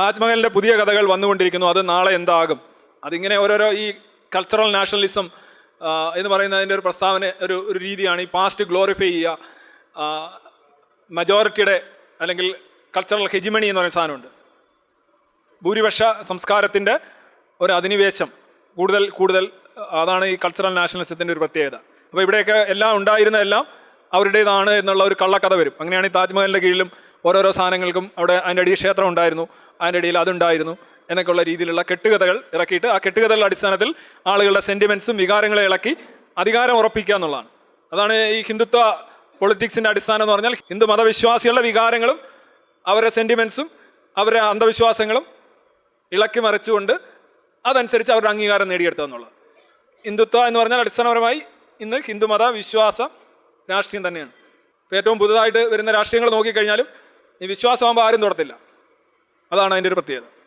താജ്മഹലിന്റെ പുതിയ കഥകൾ വന്നുകൊണ്ടിരിക്കുന്നു. അത് നാളെ എന്താകും? അതിങ്ങനെ ഓരോരോ ഈ കൾച്ചറൽ നാഷണലിസം എന്ന് പറയുന്നതിന്റെ ഒരു പ്രസ്താവന ഒരു ഒരു രീതിയാണ് ഈ പാസ്റ്റ് ഗ്ലോറിഫൈ ചെയ്യുക. മജോറിറ്റിയുടെ അല്ലെങ്കിൽ കൾച്ചറൽ ഹെജിമണി എന്ന് പറയുന്ന സാധനമുണ്ട്. ഭൂരിപക്ഷ സംസ്കാരത്തിന്റെ ഒരു അധിനിവേശം കൂടുതൽ കൂടുതൽ അതാണ് ഈ കൾച്ചറൽ നാഷണലിസത്തിന്റെ ഒരു പ്രത്യേകത. അപ്പോൾ ഇവിടെയൊക്കെ എല്ലാം ഉണ്ടായിരുന്ന എല്ലാം അവരുടേതാണ് എന്നുള്ള ഒരു കള്ളക്കഥ വരും. അങ്ങനെയാണ് ഈ താജ്മഹലിന്റെ കീഴിലും ഓരോരോ സാധനങ്ങൾക്കും അവിടെ അതിന്റെ അടിയിൽ ക്ഷേത്രം ഉണ്ടായിരുന്നു അതിന്റെ അടിയിൽ അതുണ്ടായിരുന്നു എന്നൊക്കെയുള്ള രീതിയിലുള്ള കെട്ടുകഥകൾ ഇറക്കിയിട്ട് ആ കെട്ടുകഥകളുടെ അടിസ്ഥാനത്തിൽ ആളുകളുടെ സെന്റിമെൻസും വികാരങ്ങളെ ഇളക്കി അധികാരം ഉറപ്പിക്കുക എന്നുള്ളതാണ്. അതാണ് ഈ ഹിന്ദുത്വ പൊളിറ്റിക്സിന്റെ അടിസ്ഥാനം എന്ന് പറഞ്ഞാൽ ഹിന്ദു മതവിശ്വാസികളുടെ വികാരങ്ങളും അവരുടെ സെന്റിമെൻസും അവരുടെ അന്ധവിശ്വാസങ്ങളും ഇളക്കി മറിച്ചുകൊണ്ട് അതനുസരിച്ച് അവരുടെ അംഗീകാരം നേടിയെടുത്തു എന്നുള്ളത് ഹിന്ദുത്വ എന്ന് പറഞ്ഞാൽ അടിസ്ഥാനപരമായി ഇന്ന് ഹിന്ദുമത വിശ്വാസ രാഷ്ട്രീയം തന്നെയാണ്. ഏറ്റവും പുതുതായിട്ട് വരുന്ന രാഷ്ട്രീയങ്ങൾ നോക്കിക്കഴിഞ്ഞാലും ഈ വിശ്വാസമാകുമ്പോൾ ആരും തൊടത്തില്ല. അതാണ് അതിന്റെ ഒരു പ്രത്യേകത.